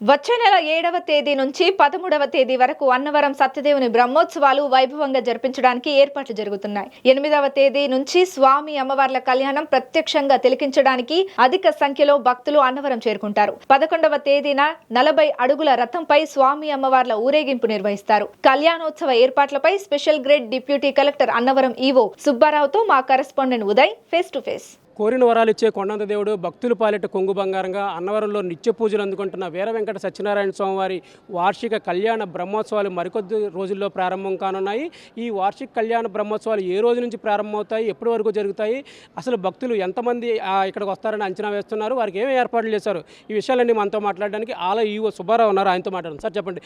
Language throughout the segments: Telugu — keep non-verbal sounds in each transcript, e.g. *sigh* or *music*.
వచ్చే నెల ఏడవ తేదీ నుంచి పదమూడవ తేదీ వరకు అన్నవరం సత్యదేవుని బ్రహ్మోత్సవాలు వైభవంగా జరిపించడానికి ఏర్పాట్లు జరుగుతున్నాయి. ఎనిమిదవ తేదీ నుంచి స్వామి అమ్మవార్ల కళ్యాణం ప్రత్యక్షంగా తిలకించడానికి అధిక సంఖ్యలో భక్తులు అన్నవరం చేరుకుంటారు. పదకొండవ తేదీన నలభై అడుగుల రథంపై స్వామి అమ్మవార్ల ఊరేగింపు నిర్వహిస్తారు. కళ్యాణోత్సవ ఏర్పాట్లపై special grade deputy collector Annavaram EO సుబ్బారావుతో మా correspondent Uday face to face. కోరిన వరాలు ఇచ్చే కొండంత దేవుడు భక్తులు పాలిట కొంగు బంగారంగా అన్నవరంలో నిత్య పూజలు అందుకుంటున్న వీర వెంకట సత్యనారాయణ స్వామివారి వార్షిక కళ్యాణ బ్రహ్మోత్సవాలు మరికొద్ది రోజుల్లో ప్రారంభం కానున్నాయి. ఈ వార్షిక కళ్యాణ బ్రహ్మోత్సవాలు ఏ రోజు నుంచి ప్రారంభమవుతాయి? ఎప్పటి వరకు జరుగుతాయి? అసలు భక్తులు ఎంతమంది ఇక్కడికి వస్తారని అంచనా వేస్తున్నారు? వారికి ఏమేమి ఏర్పాట్లు చేశారు? ఈ విషయాలన్నీ మనతో మాట్లాడడానికి ఆలయ ఈవో సుబ్బారావు ఉన్నారు. ఆయనతో మాట్లాడండి సార్ చెప్పండి.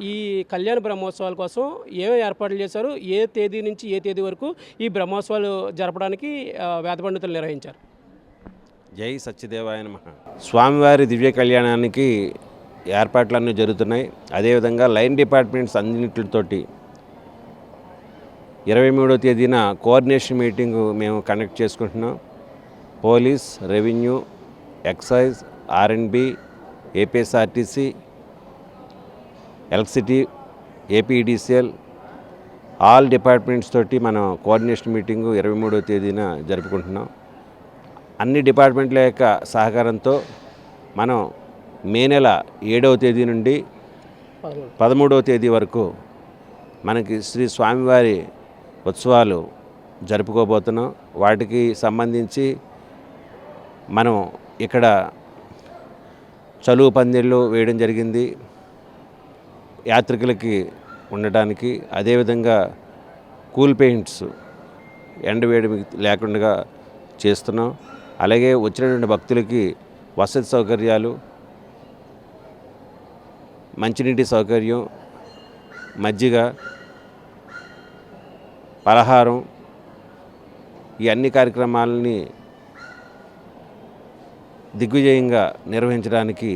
ఈ- కళ్యాణ బ్రహ్మోత్సవాల కోసం ఏమేమి ఏర్పాట్లు చేశారు? ఏ తేదీ నుంచి ఏ తేదీ వరకు ఈ బ్రహ్మోత్సవాలు జరపడానికి వేద పండితులు నిర్వహించారు జై సత్యదేవాయ నమ. స్వామివారి దివ్య కళ్యాణానికి ఏర్పాట్లన్నీ జరుగుతున్నాయి. అదేవిధంగా లైన్ డిపార్ట్మెంట్స్ అన్నింటితోటి ఇరవై మూడో తేదీన కోఆర్డినేషన్ మీటింగ్ మేము కండక్ట్ చేసుకుంటున్నాం. Police revenue excise R and B APSRTC electricity APDCL all departments తోటి మనం కోఆర్డినేషన్ మీటింగు ఇరవై మూడో తేదీన జరుపుకుంటున్నాం. అన్ని డిపార్ట్మెంట్ల యొక్క సహకారంతో మనం మే నెల ఏడవ తేదీ నుండి పదమూడవ తేదీ వరకు మనకి శ్రీ స్వామివారి ఉత్సవాలు జరుపుకోబోతున్నాం. వాటికి సంబంధించి మనం ఇక్కడ చలువు పందిళ్ళు వేయడం జరిగింది. యాత్రికులకి ఉండటానికి అదేవిధంగా కూల్ పెయింట్స్ ఎండ వేడి లేకుండా చేస్తున్నాం. అలాగే వచ్చినటువంటి భక్తులకి వసతి సౌకర్యాలు మంచినీటి సౌకర్యం మజ్జిగ పలహారం ఈ అన్ని కార్యక్రమాలని దిగ్విజయంగా నిర్వహించడానికి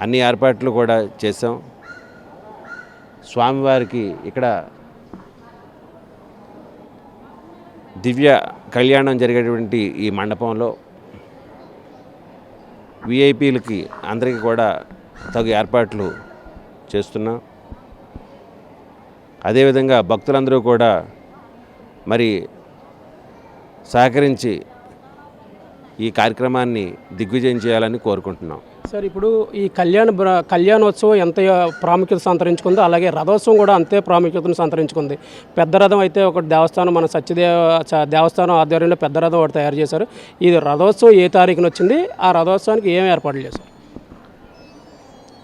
అన్ని ఏర్పాట్లు కూడా చేసాం స్వామివారికి ఇక్కడ దివ్య కళ్యాణం జరిగేటువంటి ఈ మండపంలో విఐపీలకి అందరికీ కూడా తగు ఏర్పాట్లు చేస్తున్నాం. అదేవిధంగా భక్తులందరూ కూడా మరి సహకరించి ఈ కార్యక్రమాన్ని దిగ్విజయం చేయాలని కోరుకుంటున్నాం. సార్ ఇప్పుడు ఈ కళ్యాణ కళ్యాణోత్సవం ఎంత ప్రాముఖ్యత సంతరించుకుందో అలాగే రథోత్సవం కూడా అంతే ప్రాముఖ్యతను సంతరించుకుంది. పెద్ద రథం అయితే ఒక దేవస్థానం మన సత్యదేవ దేవస్థానం ఆధ్వర్యంలో పెద్ద రథం ఒకటి తయారు చేశారు. ఇది రథోత్సవం ఏ తారీఖున వచ్చింది? ఆ రథోత్సవానికి ఏం ఏర్పాట్లు చేశారు?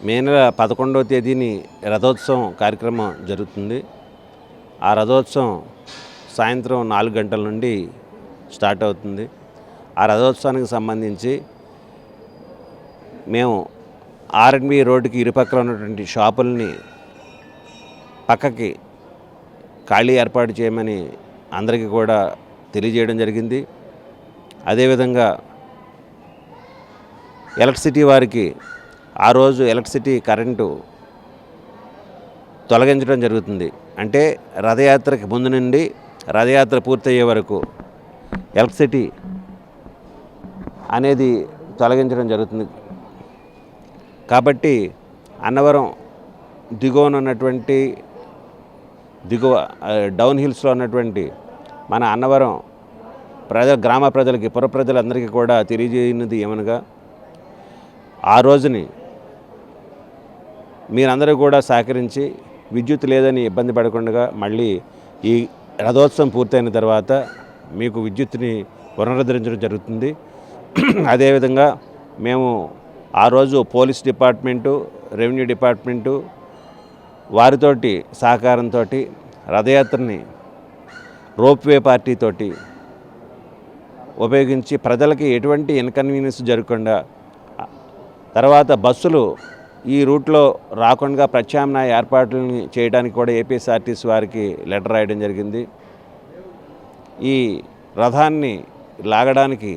మే నెల పదకొండవ తేదీని రథోత్సవం కార్యక్రమం జరుగుతుంది. ఆ రథోత్సవం సాయంత్రం నాలుగు గంటల నుండి స్టార్ట్ అవుతుంది. ఆ రథోత్సవానికి సంబంధించి మేము ఆర్ఎన్బి రోడ్డుకి ఇరుపక్కల ఉన్నటువంటి షాపుల్ని పక్కకి ఖాళీ ఏర్పాటు చేయమని అందరికీ కూడా తెలియజేయడం జరిగింది. అదేవిధంగా ఎలక్ట్రిసిటీ వారికి ఆ రోజు ఎలక్ట్రిసిటీ కరెంటు తొలగించడం జరుగుతుంది. అంటే రథయాత్రకి ముందు నుండి రథయాత్ర పూర్తయ్యే వరకు ఎలక్ట్రిసిటీ అనేది తొలగించడం జరుగుతుంది. కాబట్టి అన్నవరం దిగువన ఉన్నటువంటి దిగువ డౌన్ హిల్స్లో ఉన్నటువంటి మన అన్నవరం ప్రజ గ్రామ ప్రజలకి పుర ప్రజలందరికీ కూడా తెలియజేయనిది ఏమనగా ఆ రోజుని మీరందరూ కూడా సహకరించి విద్యుత్ లేదని ఇబ్బంది పడకుండా మళ్ళీ ఈ రథోత్సవం పూర్తయిన తర్వాత మీకు విద్యుత్ని పునరుద్ధరించడం జరుగుతుంది. *clears throat* అదేవిధంగా మేము ఆ రోజు పోలీస్ డిపార్ట్మెంటు రెవెన్యూ డిపార్ట్మెంటు వారితోటి సహకారంతో రథయాత్రని రోప్వే పార్టీతోటి ఉపయోగించి ప్రజలకి ఎటువంటి ఇన్కన్వీనియన్స్ జరగకుండా తర్వాత బస్సులు ఈ రూట్లో రాకుండా ప్రత్యామ్నాయ ఏర్పాట్లని చేయడానికి కూడా ఏపీఎస్ఆర్టీసీ వారికి లెటర్ రాయడం జరిగింది. ఈ రథాన్ని లాగడానికి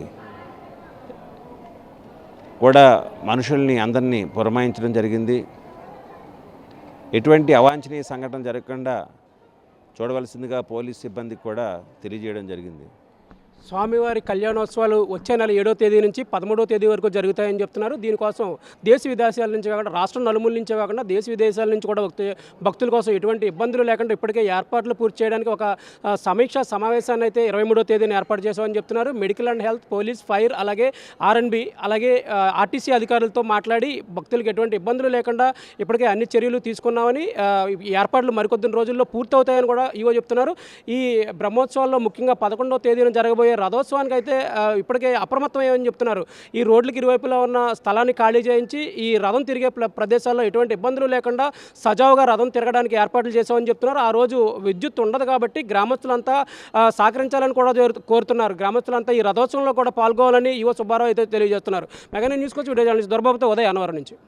కూడా మనుషుల్ని అందరినీ పురమాయించడం జరిగింది. ఎటువంటి అవాంఛనీయ సంఘటన జరగకుండా చూడవలసిందిగా పోలీస్ సిబ్బందికి కూడా తెలియజేయడం జరిగింది. స్వామివారి కళ్యాణోత్సవాలు వచ్చే నెల ఏడో తేదీ నుంచి పదమూడో తేదీ వరకు జరుగుతాయని చెప్తున్నారు. దీనికోసం దేశ విదేశాల నుంచి కాకుండా రాష్ట్రం నలుమూల నుంచి కాకుండా దేశ విదేశాల నుంచి కూడా భక్తుల కోసం ఎటువంటి ఇబ్బందులు లేకుండా ఇప్పటికే ఏర్పాట్లు పూర్తి చేయడానికి ఒక సమీక్ష సమీక్షా సమావేశాన్ని అయితే ఇరవై మూడో తేదీని ఏర్పాటు చేశామని చెప్తున్నారు. Medical and health police fire అలాగే ఆర్ఎన్బి అలాగే ఆర్టీసీ అధికారులతో మాట్లాడి భక్తులకు ఎటువంటి ఇబ్బందులు లేకుండా ఇప్పటికే అన్ని చర్యలు తీసుకున్నామని ఏర్పాట్లు మరికొద్ది రోజుల్లో పూర్తవుతాయని కూడా ఈవో చెప్తున్నారు. ఈ బ్రహ్మోత్సవాల్లో ముఖ్యంగా పదకొండో తేదీన జరగబోయే రథోత్సవానికి అయితే ఇప్పటికే అప్రమత్తమయ్యని చెప్తున్నారు. ఈ రోడ్లకి ఇరువైపులా ఉన్న స్థలాన్ని ఖాళీ చేయించి ఈ రథం తిరిగే ప్రదేశాల్లో ఎటువంటి ఇబ్బందులు లేకుండా సజావుగా రథం తిరగడానికి ఏర్పాట్లు చేసామని చెప్తున్నారు. ఆ రోజు విద్యుత్ ఉండదు కాబట్టి గ్రామస్తులంతా సహకరించాలని కూడా కోరుతున్నారు. గ్రామస్తులంతా ఈ రథోత్సవంలో కూడా పాల్గొవాలని యువ సుబ్బారావు అయితే తెలియజేస్తున్నారు. మెగానే న్యూస్ కోసం వీడియో జర్నలిస్ట్ దొరబాబుతో ఉదయ్ నుంచి.